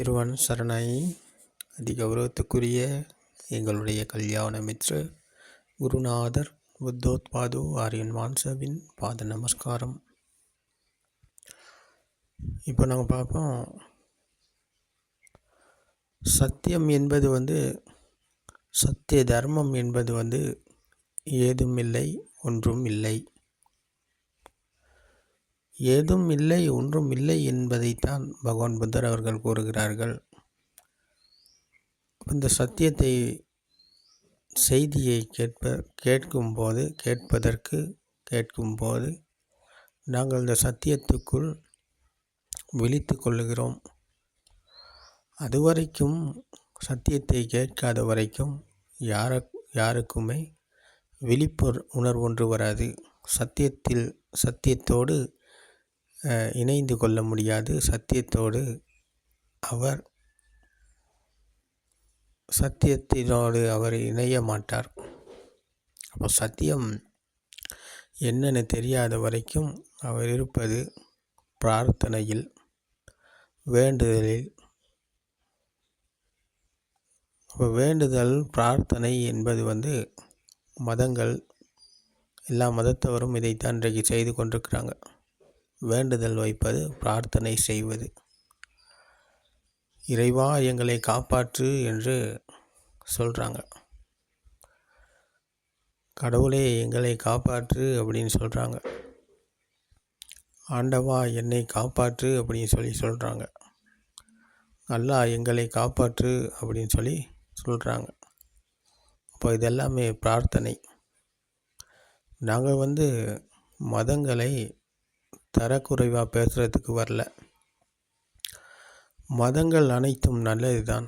திருவன் சரணை அதிகௌரவத்துக்குரிய எங்களுடைய கல்யாண மித்ர குருநாதர் புத்தோத்பாது ஆரியன் வான்சவின் பாத நமஸ்காரம். இப்போ நாங்கள் பார்ப்போம். சத்தியம் என்பது வந்து சத்திய தர்மம் என்பது வந்து ஏதும் இல்லை ஒன்றும் இல்லை. ஏதும் இல்லை ஒன்றும் இல்லை என்பதைத்தான் பகவான் புத்தர் அவர்கள் கூறுகிறார்கள். இந்த சத்தியத்தை செய்தியை கேட்ப கேட்கும்போது கேட்பதற்கு கேட்கும்போது நாங்கள் இந்த சத்தியத்துக்குள் விழித்து கொள்ளுகிறோம். அதுவரைக்கும் சத்தியத்தை கேட்காத வரைக்கும் யார யாருக்குமே விழிப்பு உணர்வு ஒன்று வராது. சத்தியத்தில் சத்தியத்தோடு இணைந்து கொள்ள முடியாது. சத்தியத்தோடு அவர் சத்தியத்தினோடு அவர் இணைய மாட்டார். அப்போ சத்தியம் என்னன்னு தெரியாத வரைக்கும் அவர் இருப்பது பிரார்த்தனையில் வேண்டுதலில். இப்போ வேண்டுதல் பிரார்த்தனை என்பது வந்து மதங்கள் எல்லா மதத்தவரும் இதைத்தான் இன்றைக்கு செய்து கொண்டிருக்கிறாங்க. வேண்டுதல் வைப்பது பிரார்த்தனை செய்வது. இறைவா எங்களை காப்பாற்று என்று சொல்கிறாங்க கடவுளே எங்களை காப்பாற்று அப்படின்னு சொல்கிறாங்க ஆண்டவா என்னை காப்பாற்று அப்படின்னு சொல்லி சொல்கிறாங்க நல்லா எங்களை காப்பாற்று அப்படின்னு சொல்லி சொல்கிறாங்க அப்போ இதெல்லாமே பிரார்த்தனை. நாங்கள் வந்து மதங்களை தரக்குறைவாக பேசுகிறதுக்கு வரல. மதங்கள் அனைத்தும் நல்லது தான்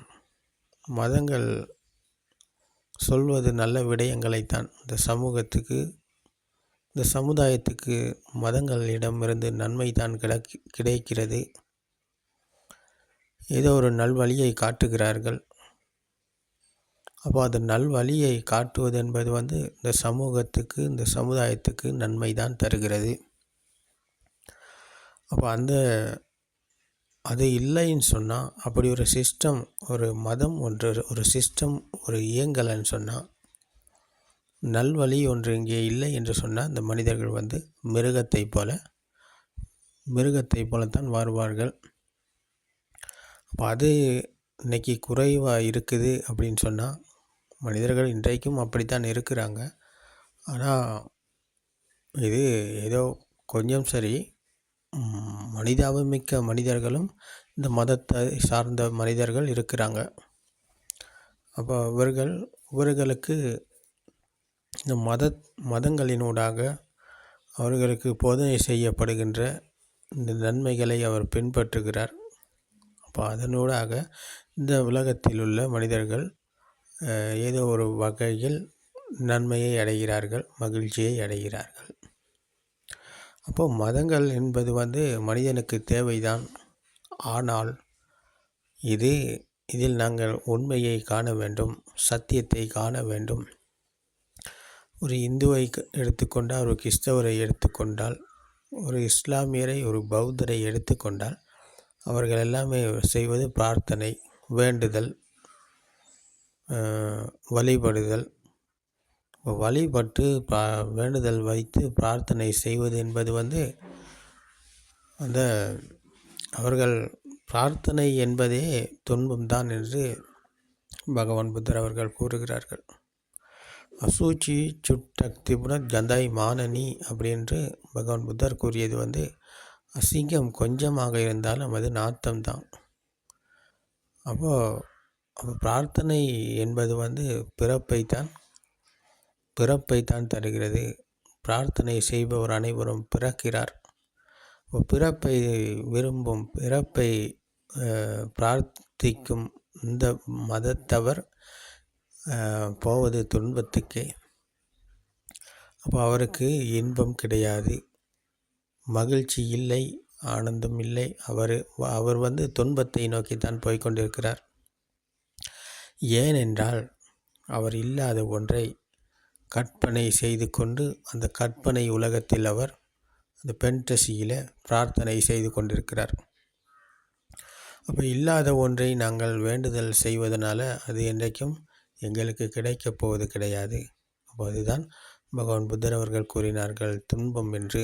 மதங்கள் சொல்வது நல்ல விடயங்களைத்தான். இந்த சமூகத்துக்கு இந்த சமுதாயத்துக்கு மதங்களிடமிருந்து நன்மை தான் கிடைக் கிடைக்கிறது. ஏதோ ஒரு நல்வழியை காட்டுகிறார்கள். அப்போ அது நல்வழியை காட்டுவது என்பது வந்து இந்த சமூகத்துக்கு இந்த சமுதாயத்துக்கு நன்மை தான் தருகிறது. அப்போ அந்த அது இல்லைன்னு சொன்னால் அப்படி ஒரு சிஸ்டம் ஒரு மதம் ஒன்று ஒரு சிஸ்டம் ஒரு இயங்கலைன்னு சொன்னால் நல்வழி ஒன்று இங்கே இல்லை என்று சொன்னால் இந்த மனிதர்கள் வந்து மிருகத்தை போல மிருகத்தை போலத்தான் வாழ்வார்கள். அப்போ அது இன்றைக்கி குறைவாக இருக்குது அப்படின்னு சொன்னால் மனிதர்கள் இன்றைக்கும் அப்படித்தான் இருக்கிறாங்க. ஆனால் இது ஏதோ கொஞ்சம் சரி மனிதாபிமிக்க மனிதர்களும் இந்த மதத்தை சார்ந்த மனிதர்கள் இருக்கிறாங்க. அப்போ இவர்கள் இவர்களுக்கு இந்த மத மதங்களினூடாக அவர்களுக்கு போதனை செய்யப்படுகின்ற இந்த நன்மைகளை அவர் பின்பற்றுகிறார். அப்போ அதனூடாக இந்த உலகத்தில் உள்ள மனிதர்கள் ஏதோ ஒரு வகையில் நன்மையை அடைகிறார்கள் மகிழ்ச்சியை அடைகிறார்கள். அப்போ மதங்கள் என்பது வந்து மனிதனுக்கு தேவைதான். ஆனால் இது இதில் நாங்கள் உண்மையை காண வேண்டும் சத்தியத்தை காண வேண்டும். ஒரு இந்துவை எடுத்துக்கொண்டால் ஒரு கிறிஸ்தவரை எடுத்துக்கொண்டால் ஒரு இஸ்லாமியரை ஒரு பௌத்தரை எடுத்துக்கொண்டால் அவர்கள் எல்லாமே செய்வது பிரார்த்தனை வேண்டுதல் வழிபடுதல் வழிபட்டு பா வேண்டுதல் வைத்து பிரார்த்தனை செய்வது என்பது வந்து அந்த அவர்கள் பிரார்த்தனை என்பதே துன்பம்தான் என்று பகவான் புத்தர் அவர்கள் கூறுகிறார்கள். அசூச்சி சுட்டக்திபுன கந்தாய் மானனி அப்படின்று பகவான் புத்தர் கூறியது வந்து அசிங்கம் கொஞ்சமாக இருந்தாலும் அது நாத்தம்தான் அப்போது அப்போ பிரார்த்தனை என்பது வந்து பிறப்பைத்தான் பிறப்பை தான் தருகிறது. பிரார்த்தனை செய்பவர் அனைவரும் பிறக்கிறார். பிறப்பை விரும்பும் பிறப்பை பிரார்த்திக்கும் இந்த மதத்தவர் போவது துன்பத்துக்கே. அப்போ அவருக்கு இன்பம் கிடையாது. மகிழ்ச்சி இல்லை ஆனந்தம் இல்லை. அவர் அவர் வந்து துன்பத்தை நோக்கித்தான் போய்கொண்டிருக்கிறார் ஏனென்றால் அவர் இல்லாத ஒன்றை கற்பனை செய்து கொண்டு அந்த கற்பனை உலகத்தில் அவர் அந்த பென்டசியில் பிரார்த்தனை செய்து கொண்டிருக்கிறார். அப்போ இல்லாத ஒன்றை நாங்கள் வேண்டுதல் செய்வதனால அது என்றைக்கும் எங்களுக்கு கிடைக்கப் போவது கிடையாது. அப்போ அதுதான் பகவான் புத்தர் அவர்கள் கூறினார்கள் துன்பம் என்று.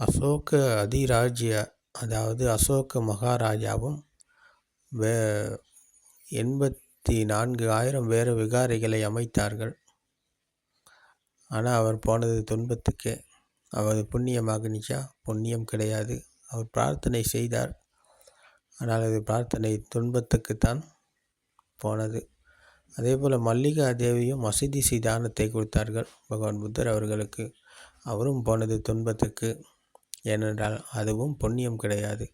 அசோக அதிராஜ்ய அதாவது அசோக மகாராஜாவும் வே எண்பத் இருபத்தி நான்கு ஆயிரம் வேறு விகாரிகளை அமைத்தார்கள். ஆனால் அவர் போனது துன்பத்துக்கே. அவர் புண்ணியமாகனிச்சா புண்ணியம் கிடையாது. அவர் பிரார்த்தனை செய்தார். ஆனால் அது பிரார்த்தனை துன்பத்துக்குத்தான் போனது. அதே போல் மல்லிகா தேவியும் மசிதிசி தானத்தை கொடுத்தார்கள். பகவான் புத்தர் அவர்களுக்கு அவரும் போனது துன்பத்துக்கு. ஏனென்றால் அதுவும் புண்ணியம் கிடையாது.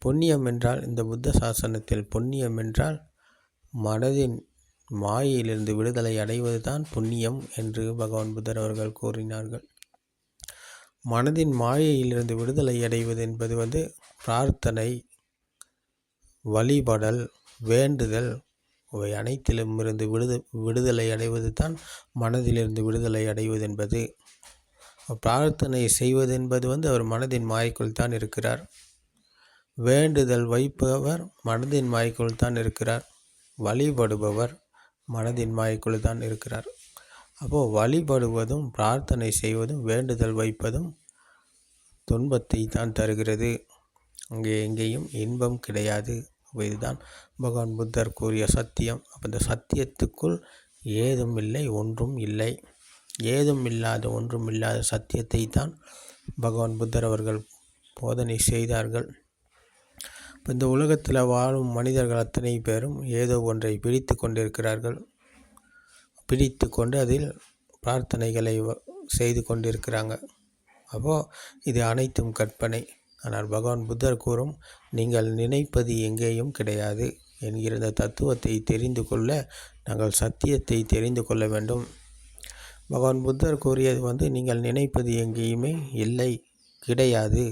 புண்ணியம் என்றால் இந்த புத்த சாசனத்தில் புண்ணியம் என்றால் மனதின் மாயையிலிருந்து விடுதலை அடைவது தான் புண்ணியம் என்று பகவான் புத்தர் அவர்கள் கூறினார்கள். மனதின் மாயையிலிருந்து விடுதலை அடைவது என்பது வந்து பிரார்த்தனை வழிபடல் வேண்டுதல் இவை அனைத்திலும் இருந்து விடுத விடுதலை அடைவது தான் மனதிலிருந்து விடுதலை அடைவது என்பது. பிரார்த்தனை செய்வது என்பது வந்து அவர் மனதின் மாய்க்குள் தான் இருக்கிறார். வேண்டுதல் வைப்பவர் மனதின் மாய்க்குள் தான் இருக்கிறார். வழிபடுபவர் மனதின் மாய்க்குள் தான் இருக்கிறார். அப்போது வழிபடுவதும் பிரார்த்தனை செய்வதும் வேண்டுதல் வைப்பதும் துன்பத்தை தான் தருகிறது. அங்கே எங்கேயும் இன்பம் கிடையாது. இதுதான் பகவான் புத்தர் கூறிய சத்தியம். அப்போ இந்த சத்தியத்துக்குள் ஏதும் இல்லை ஒன்றும் இல்லை. ஏதும் இல்லாத ஒன்றும் இல்லாத சத்தியத்தை தான் பகவான் புத்தர் அவர்கள் போதனை செய்தார்கள். இந்த உலகத்தில் வாழும் மனிதர்கள் அத்தனை பேரும் ஏதோ ஒன்றை பிடித்து கொண்டிருக்கிறார்கள். பிடித்து கொண்டு அதில் பிரார்த்தனைகளை செய்து கொண்டிருக்கிறாங்க. அப்போது இது அனைத்தும் கற்பனை. ஆனால் பகவான் புத்தர் கூறும் நீங்கள் நினைப்பது எங்கேயும் கிடையாது என்கிற இந்த தத்துவத்தை தெரிந்து கொள்ள நாங்கள் சத்தியத்தை தெரிந்து கொள்ள வேண்டும். பகவான் புத்தர் கூறியது வந்து நீங்கள் நினைப்பது எங்கேயுமே இல்லை கிடையாது.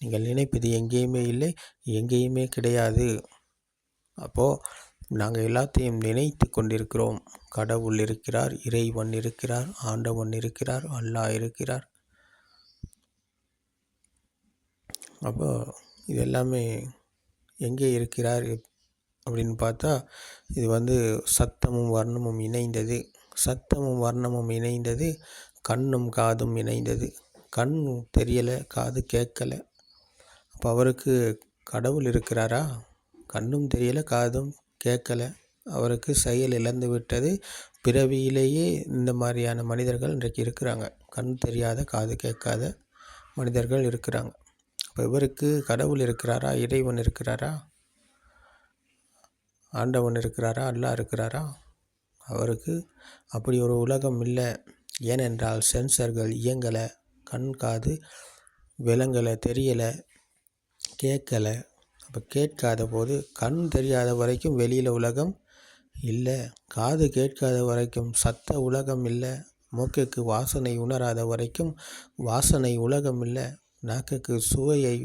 நீங்கள் நினைப்பது எங்கேயுமே இல்லை எங்கேயுமே கிடையாது. அப்போது நாங்கள் எல்லாத்தையும் நினைத்து கொண்டிருக்கிறோம். கடவுள் இருக்கிறார் இறைவன் இருக்கிறார் ஆண்டவன் இருக்கிறார் அல்லாஹ் இருக்கிறார். அப்போ இது எல்லாமே எங்கே இருக்கிறார் அப்படின்னு பார்த்தா இது வந்து சத்தமும் வர்ணமும் இணைந்தது. சத்தமும் வர்ணமும் இணைந்தது கண்ணும் காதும் இணைந்தது. கண் தெரியலை காது கேட்கலை. அப்போ அவருக்கு கடவுள் இருக்கிறாரா? கண்ணும் தெரியலை காதும் கேட்கலை. அவருக்கு செயல் இழந்து விட்டது. பிறவியிலேயே இந்த மாதிரியான மனிதர்கள் இன்றைக்கு இருக்கிறாங்க. கண் தெரியாத காது கேட்காத மனிதர்கள் இருக்கிறாங்க. அப்போ இவருக்கு கடவுள் இருக்கிறாரா? இறைவன் இருக்கிறாரா? ஆண்டவன் இருக்கிறாரா? அல்லா இருக்கிறாரா? அவருக்கு அப்படி ஒரு உலகம் இல்லை. ஏனென்றால் சென்சர்கள் இயங்கலை. கண் காது விலங்கலை தெரியலை. கேட்கலை. அப்போ கேட்காத போது கண் தெரியாத வரைக்கும் வெளியில் உலகம் இல்லை. காது கேட்காத வரைக்கும் சத்த உலகம் இல்லை. மூக்குக்கு வாசனை உணராத வரைக்கும் வாசனை உலகம் இல்லை. நாக்குக்கு சுவையை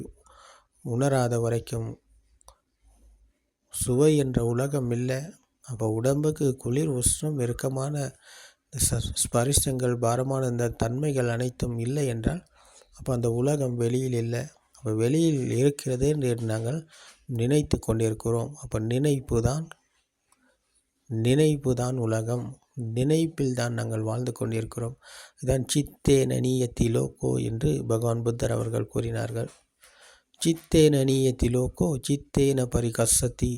உணராத வரைக்கும் சுவை என்ற உலகம் இல்லை. அப்போ உடம்புக்கு குளிர் உஷ்ணம் இறுக்கமான ஸ்பரிசங்கள் பாரமான இந்த தன்மைகள் அனைத்தும் இல்லை என்றால் அப்போ அந்த உலகம் வெளியில் இல்லை. வெளியில் இருக்கிறது என்று நாங்கள் நினைத்து கொண்டிருக்கிறோம். அப்போ நினைப்பு தான் நினைப்பு தான் உலகம். நினைப்பில் தான் நாங்கள் வாழ்ந்து கொண்டிருக்கிறோம். இதுதான் சித்தே நனியத்திலோக்கோ என்று பகவான் புத்தர் அவர்கள் கூறினார்கள். சித்தே நனியத்தி நீயத்திலோக்கோ சித்தேன பரிகசத்தி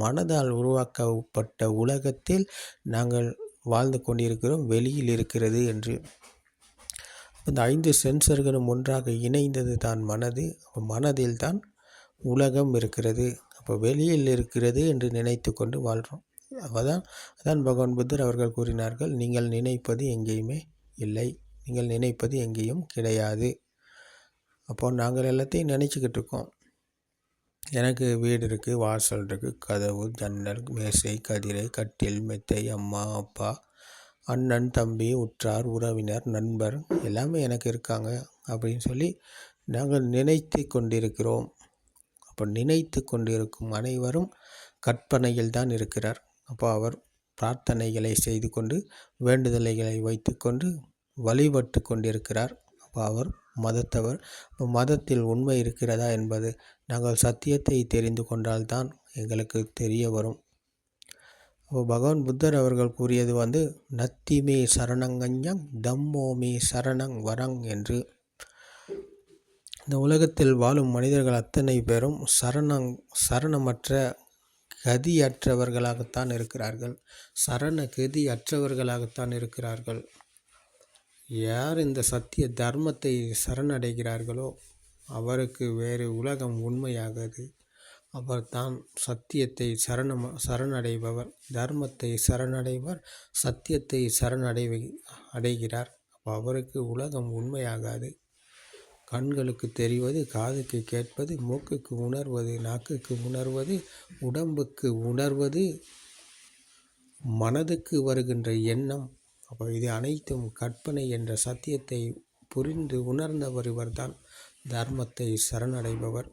மனதால் உருவாக்கப்பட்ட உலகத்தில் நாங்கள் வாழ்ந்து கொண்டிருக்கிறோம். வெளியில் இருக்கிறது என்று. இந்த ஐந்து சென்சர்களும் ஒன்றாக இணைந்தது தான் மனது. மனதில் தான் உலகம் இருக்கிறது. அப்போ வெளியில் இருக்கிறது என்று நினைத்து கொண்டு வாழ்கிறோம் அப்போதான் அதான் பகவான் புத்தர் அவர்கள் கூறினார்கள் நீங்கள் நினைப்பது எங்கேயுமே இல்லை. நீங்கள் நினைப்பது எங்கேயும் கிடையாது. அப்போது நாங்கள் எல்லாத்தையும் நினச்சிக்கிட்டு இருக்கோம். எனக்கு வீடு இருக்குது வாசல் இருக்குது கதவு ஜன்னல் மேசை கதிரை கட்டில் மெத்தை அம்மா அப்பா அண்ணன் தம்பி உற்றார் உறவினர் நண்பர் எல்லாமே எனக்கு இருக்காங்க அப்படின்னு சொல்லி நாங்கள் நினைத்து கொண்டிருக்கிறோம். அப்போ நினைத்து கொண்டிருக்கும் அனைவரும் கற்பனையில் தான் இருக்கிறார். அப்போ அவர் பிரார்த்தனைகளை செய்து கொண்டு வேண்டுதலைகளை வைத்துக்கொண்டு வழிபட்டு கொண்டிருக்கிறார். அப்போ அவர் மதத்தவர். இப்போ மதத்தில் உண்மை இருக்கிறதா என்பது நாங்கள் சத்தியத்தை தெரிந்து கொண்டால்தான் எங்களுக்கு தெரிய வரும். அப்போ பகவான் புத்தர் அவர்கள் கூறியது வந்து நத்திமே சரணங்கஞ்சம் தம்மோமே சரணங் வரங் என்று. இந்த உலகத்தில் வாழும் மனிதர்கள் அத்தனை பேரும் சரணங் சரணமற்ற கதியற்றவர்களாகத்தான் இருக்கிறார்கள். சரண கதி அற்றவர்களாகத்தான் இருக்கிறார்கள். யார் இந்த சத்திய தர்மத்தை சரணடைகிறார்களோ அவருக்கு வேறு உலகம் உண்மையாகாது. அவர் தான் சத்தியத்தை சரணம் சரணடைபவர். தர்மத்தை சரணடைவர் சத்தியத்தை சரணடைவ அடைகிறார். அப்போ அவருக்கு உலகம் உண்மையாகாது. கண்களுக்கு தெரிவது காதுக்கு கேட்பது மூக்குக்கு உணர்வது நாக்குக்கு உணர்வது உடம்புக்கு உணர்வது மனதுக்கு வருகின்ற எண்ணம். அப்போ இது அனைத்தும் கற்பனை என்ற சத்தியத்தை புரிந்து உணர்ந்தவர் இவர்தான். தர்மத்தை சரணடைபவர்.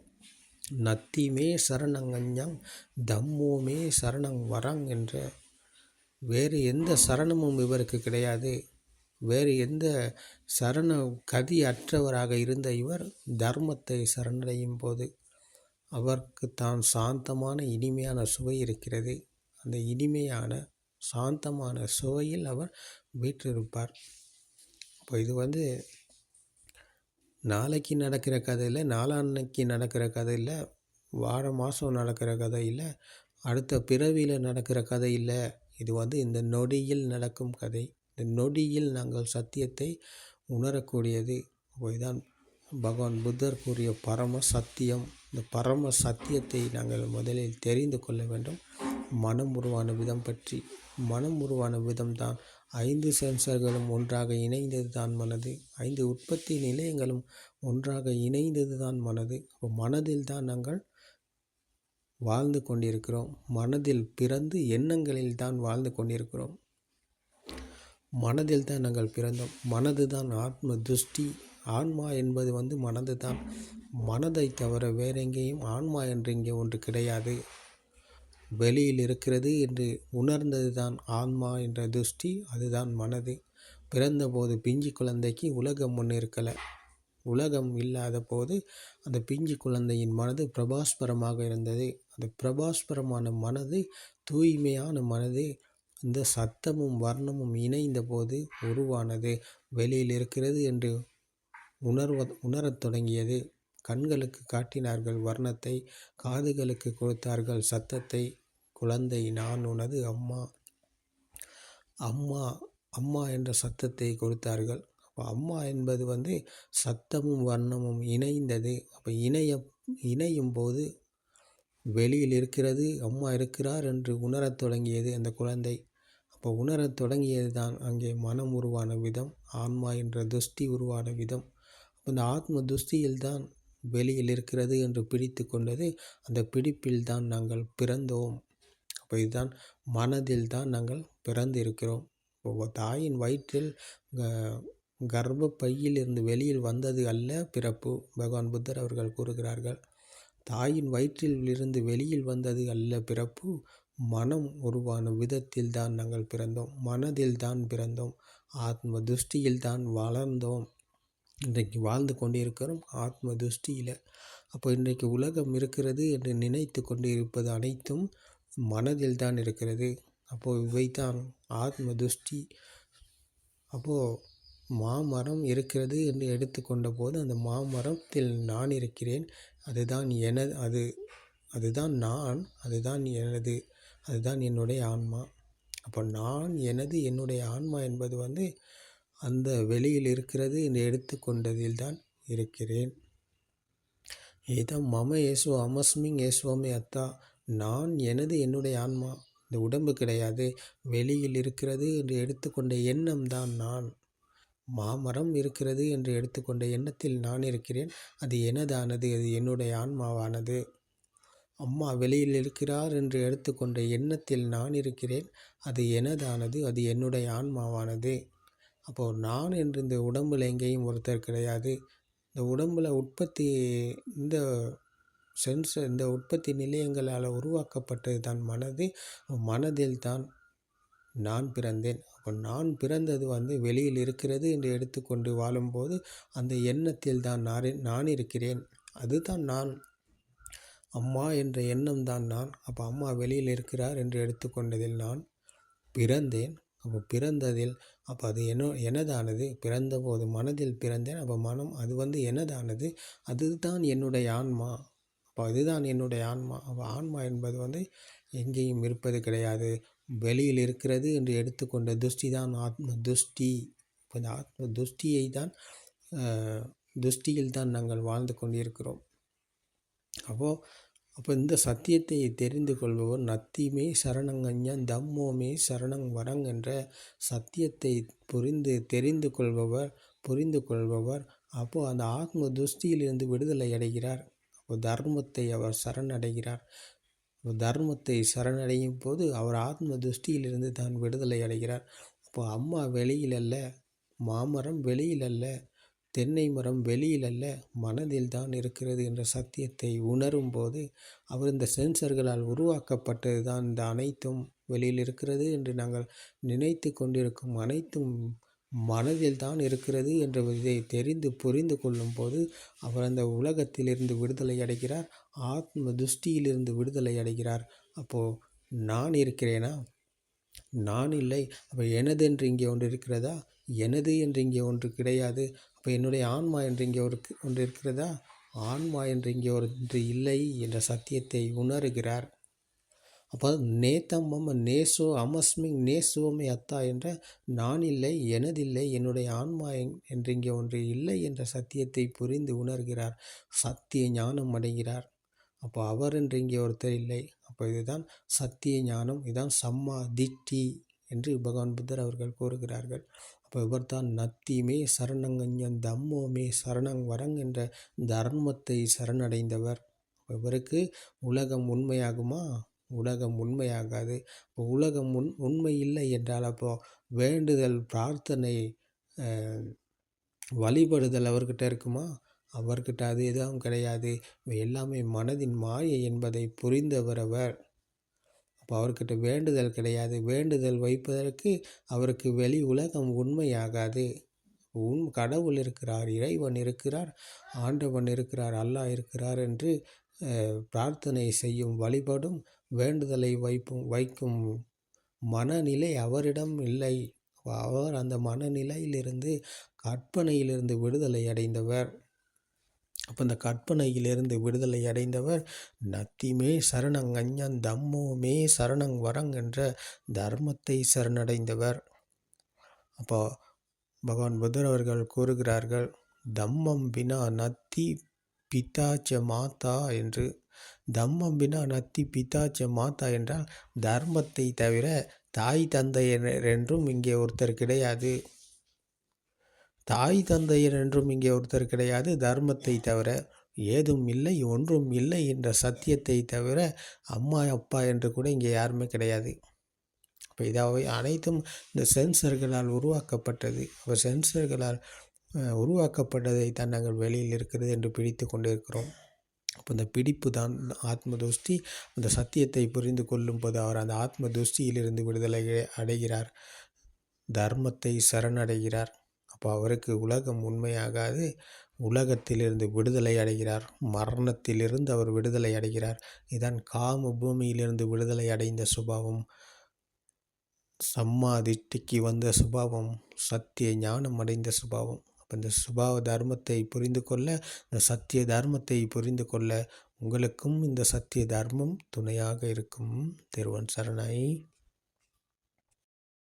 நத்திமே சரணங்கஞ்சம் தம்மோமே சரணங் வரங் என்ற வேறு எந்த சரணமும் இவருக்கு கிடையாது. வேறு எந்த சரண கதி அற்றவராக இருந்த இவர் தர்மத்தை சரணடையும் போது அவருக்கு தான் சாந்தமான இனிமையான சுவை இருக்கிறது. அந்த இனிமையான சாந்தமான சுவையில் அவர் வீற்றிருப்பார். இப்போ இது வந்து நாளைக்கு நடக்கிற கதையில் நாளான்னைக்கு நடக்கிற கதையில் வார மாதம் நடக்கிற கதையில் அடுத்த பிறவியில் நடக்கிற கதை இல்லை இது வந்து இந்த நொடியில் நடக்கும் கதை. இந்த நொடியில் நாங்கள் சத்தியத்தை உணரக்கூடியது. இதுதான் பகவான் புத்தர் கூறிய பரம சத்தியம். இந்த பரம சத்தியத்தை நாங்கள் முதலில் தெரிந்து கொள்ள வேண்டும். மனம் உருவான விதம் பற்றி. மனம் உருவான விதம்தான் ஐந்து சென்சர்களும் ஒன்றாக இணைந்தது தான் மனது. ஐந்து உற்பத்தி நிலையங்களும் ஒன்றாக இணைந்தது தான் மனது. அப்போ மனதில் தான் நாங்கள் வாழ்ந்து கொண்டிருக்கிறோம். மனதில் பிறந்து எண்ணங்களில் தான் வாழ்ந்து கொண்டிருக்கிறோம். மனதில் தான் நாங்கள் பிறந்தோம். மனது தான் ஆத்ம துஷ்டி ஆன்மா என்பது வந்து மனது தான் மனதை தவிர வேறெங்கேயும் ஆன்மா என்று இங்கே ஒன்று கிடையாது. வெளியில் இருக்கிறது என்று உணர்ந்தது தான் ஆன்மா என்ற துஷ்டி அதுதான் மனது. பிறந்தபோது பிஞ்சு குழந்தைக்கு உலகம் ஒன்று இருக்கலை உலகம் இல்லாத போது அந்த பிஞ்சு குழந்தையின் மனது பிரபாஸ்பரமாக இருந்தது. அந்த பிரபாஸ்பரமான மனது தூய்மையான மனது இந்த சத்தமும் வர்ணமும் இணைந்த போது உருவானது. வெளியில் இருக்கிறது என்று உணர்வ உணரத் தொடங்கியது. கண்களுக்கு காட்டினார்கள் வர்ணத்தை காதுகளுக்கு கொடுத்தார்கள் சத்தத்தை. குழந்தை நான் உனது அம்மா. அம்மா அம்மா என்ற சத்தத்தை கொடுத்தார்கள். அப்போ அம்மா என்பது வந்து சத்தமும் வர்ணமும் இணைந்தது. அப்போ இணைய இணையும் போது வெளியில் இருக்கிறது அம்மா இருக்கிறார் என்று உணரத் தொடங்கியது அந்த குழந்தை. அப்போ உணரத் தொடங்கியது தான் அங்கே மனம் உருவான விதம் ஆன்மா என்ற துஷ்டி உருவான விதம். அந்த ஆத்ம துஷ்டியில் தான் வெளியில் இருக்கிறது என்று பிடித்து கொண்டது. அந்த பிடிப்பில்தான் நாங்கள் பிறந்தோம். அப்போ இதுதான் மனதில் தான் நாங்கள் பிறந்து இருக்கிறோம் தாயின் வயிற்றில் கர்ப்ப பையில் இருந்து வெளியில் வந்தது அல்ல பிறப்பு பகவான் புத்தர் அவர்கள் கூறுகிறார்கள். தாயின் வயிற்றில் இருந்து வெளியில் வந்தது அல்ல பிறப்பு மனம் உருவான விதத்தில் தான் நாங்கள் பிறந்தோம். மனதில் தான் பிறந்தோம். ஆத்ம துஷ்டியில் தான் வளர்ந்தோம். இன்றைக்கு வாழ்ந்து கொண்டிருக்கிறோம் ஆத்ம துஷ்டியில் அப்போ இன்றைக்கு உலகம் இருக்கிறது என்று நினைத்து கொண்டு இருப்பது அனைத்தும் மனதில் தான் இருக்கிறது. அப்போது இவைதான் ஆத்ம துஷ்டி. அப்போது மாமரம் இருக்கிறது என்று எடுத்துக்கொண்ட போது அந்த மாமரத்தில் நான் இருக்கிறேன். அதுதான் எனது அது அதுதான் நான் அதுதான் எனது அதுதான் என்னுடைய ஆன்மா. அப்போ நான் எனது என்னுடைய ஆன்மா என்பது வந்து அந்த வெளியில் இருக்கிறது என்று எடுத்துக்கொண்டதில் தான் இருக்கிறேன். இதுதான் மம ஏசோ அமஸ்மிங் ஏசுவமே அத்தா. நான் எனது என்னுடைய ஆன்மா இந்த உடம்பு கிடையாது வெளியில் இருக்கிறது என்று எடுத்துக்கொண்ட எண்ணம் தான் நான். மாமரம் இருக்கிறது என்று எடுத்துக்கொண்ட எண்ணத்தில் நான் இருக்கிறேன். அது எனதானது அது என்னுடைய ஆன்மாவானது. அம்மா வெளியில் இருக்கிறார் என்று எடுத்துக்கொண்ட எண்ணத்தில் நான் இருக்கிறேன். அது எனதானது அது என்னுடைய ஆன்மாவானது. அப்போது நான் என்று இந்த உடம்பில் எங்கேயும் ஒருத்தர் கிடையாது. இந்த உடம்பில் உற்பத்தி இந்த சென்ஸ் இந்த உற்பத்தி நிலையங்களால் உருவாக்கப்பட்டது தான் மனது. மனதில் தான் நான் பிறந்தேன். அப்போ நான் பிறந்தது வந்து வெளியில் இருக்கிறது என்று எடுத்துக்கொண்டு வாழும்போது அந்த எண்ணத்தில் தான் நான் நான் இருக்கிறேன். அதுதான் நான். அம்மா என்ற எண்ணம் தான் நான். அப்போ அம்மா வெளியில் இருக்கிறார் என்று எடுத்துக்கொண்டதில் நான் பிறந்தேன். அப்போ பிறந்ததில் அப்போ அது என்ன எனதானது? பிறந்தபோது மனதில் பிறந்தேன். அப்போ மனம் அது வந்து எனதானது? அதுதான் என்னுடைய ஆன்மா. அப்போ அதுதான் என்னுடைய ஆன்மா. அப்போ ஆன்மா என்பது வந்து எங்கேயும் இருப்பது கிடையாது. வெளியில் இருக்கிறது என்று எடுத்துக்கொண்ட துஷ்டி தான் ஆத்ம துஷ்டி. இப்போ இந்த ஆத்ம துஷ்டியை தான் துஷ்டியில் தான் நாங்கள் வாழ்ந்து கொண்டிருக்கிறோம். அப்போது அப்போ இந்த சத்தியத்தை தெரிந்து கொள்பவர் நத்திமே சரணங்கஞ்சன் தம்மோமே சரணங் வரங் என்ற சத்தியத்தை புரிந்து தெரிந்து கொள்பவர் புரிந்து கொள்பவர். அப்போது அந்த ஆத்ம துஷ்டியிலிருந்து விடுதலை அடைகிறார். தர்மத்தை அவர் சரணடைகிறார். தர்மத்தை சரணடையும் போது அவர் ஆத்ம துஷ்டியிலிருந்து தான் விடுதலை அடைகிறார். அப்போ அம்மா வெளியில் அல்ல மாமரம் வெளியில் அல்ல தென்னை மரம் வெளியில் அல்ல மனதில் தான் இருக்கிறது என்ற சத்தியத்தை உணரும் போது அவர் இந்த சென்சர்களால் உருவாக்கப்பட்டது தான் இந்த அனைத்தும் வெளியில் இருக்கிறது என்று நாங்கள் நினைத்து கொண்டிருக்கும் அனைத்தும் மனதில் தான் இருக்கிறது என்ற இதை தெரிந்து புரிந்து கொள்ளும் போது அவர் அந்த உலகத்திலிருந்து விடுதலை அடைகிறார் ஆத்ம துஷ்டியிலிருந்து விடுதலை அடைகிறார். அப்போது நான் இருக்கிறேனா? நான் இல்லை. அப்போ எனது என்று இங்கே ஒன்று இருக்கிறதா? எனது என்று இங்கே ஒன்று கிடையாது. அப்போ என்னுடைய ஆன்மா என்று இங்கே ஒரு ஒன்று இருக்கிறதா? ஆன்மா என்று இங்கே ஒன்று இல்லை என்ற சத்தியத்தை உணர்கிறார். அப்போ நேத்தம் மம நேசோ அமஸ்மிங் நேசுவமே அத்தா என்ற நான் இல்லை எனதில்லை என்னுடைய ஆன்மா என்று இங்கே ஒன்று இல்லை என்ற சத்தியத்தை புரிந்து உணர்கிறார். சத்திய ஞானம் அடைகிறார். அப்போ அவர் என்று இங்கே ஒருத்தர் இல்லை. அப்போ இதுதான் சத்திய ஞானம். இதுதான் சம்மா திட்டி என்று பகவான் புத்தர் அவர்கள் கூறுகிறார்கள். அப்போ இவர் தான் நத்தியுமே சரணங்கஞ்சன் தம்மோமே சரணங் வரங் என்ற தர்மத்தை சரணடைந்தவர். இவருக்கு உலகம் உண்மையாகுமா? உலகம் உண்மையாகாது. உலகம் உண் உண்மை இல்லை என்றால் அப்போது வேண்டுதல் பிரார்த்தனை வழிபடுதல் அவர்கிட்ட இருக்குமா? அவர்கிட்ட அது எதுவும் கிடையாது. எல்லாமே மனதின் மாயை என்பதை புரிந்தவர் அவர். அப்போ அவர்கிட்ட வேண்டுதல் கிடையாது. வேண்டுதல் வைப்பதற்கு அவருக்கு வெளி உலகம் உண்மையாகாது. உன் கடவுள் இருக்கிறார் இறைவன் இருக்கிறார் ஆண்டவன் இருக்கிறார் அல்லாஹ் இருக்கிறார் என்று பிரார்த்தனை செய்யும் வழிபடும் வேண்டுதலை வைப்பும் வைக்கும் மனநிலை அவரிடம் இல்லை. அவர் அந்த மனநிலையிலிருந்து கற்பனையிலிருந்து விடுதலை அடைந்தவர். அப்போ இந்த கற்பனையிலிருந்து விடுதலை அடைந்தவர் நத்திமே சரணங் அஞ்ஞன் தம்மோமே சரணங் வரங் என்ற தர்மத்தை சரணடைந்தவர். அப்போ பகவான் புத்தர் அவர்கள் கூறுகிறார்கள் தம்மம் வினா நத்தி பிதாச்ச மாதா என்று. தம்மம் வினா நத்தி பிதாச்ச மாதா என்றால் தர்மத்தை தவிர தாய் தந்தையர் என்றும் இங்கே ஒருத்தர் கிடையாது. தாய் தந்தையர் என்றும் இங்கே ஒருத்தர் கிடையாது. தர்மத்தை தவிர ஏதும் இல்லை ஒன்றும் இல்லை என்ற சத்தியத்தை தவிர அம்மா அப்பா என்று கூட இங்கே யாருமே கிடையாது. இப்போ இதாவை அனைத்தும் இந்த சென்சர்களால் உருவாக்கப்பட்டது. அப்போ சென்சர்களால் உருவாக்கப்பட்டதை தான் நாங்கள் வெளியில் இருக்கிறது என்று பிடித்து கொண்டிருக்கிறோம். அப்போ இந்த பிடிப்பு தான் ஆத்ம துஷ்டி அந்த சத்தியத்தை புரிந்து கொள்ளும் போது அவர் அந்த ஆத்ம துஷ்டியிலிருந்து விடுதலை அடைகிறார். தர்மத்தை சரணடைகிறார். அப்போ அவருக்கு உலகம் உண்மையாகாது. உலகத்திலிருந்து விடுதலை அடைகிறார். மரணத்திலிருந்து அவர் விடுதலை அடைகிறார். இதான் காம பூமியிலிருந்து விடுதலை அடைந்த சுபாவம். சம்மாதிஷ்டிக்கு வந்த சுபாவம். சத்திய ஞானம் அடைந்த சுபாவம். அப்போ இந்த சுபாவ தர்மத்தை புரிந்து கொள்ள இந்த சத்திய தர்மத்தை புரிந்து கொள்ள உங்களுக்கும் இந்த சத்திய தர்மம் துணையாக இருக்கும். திருவன் சரணை.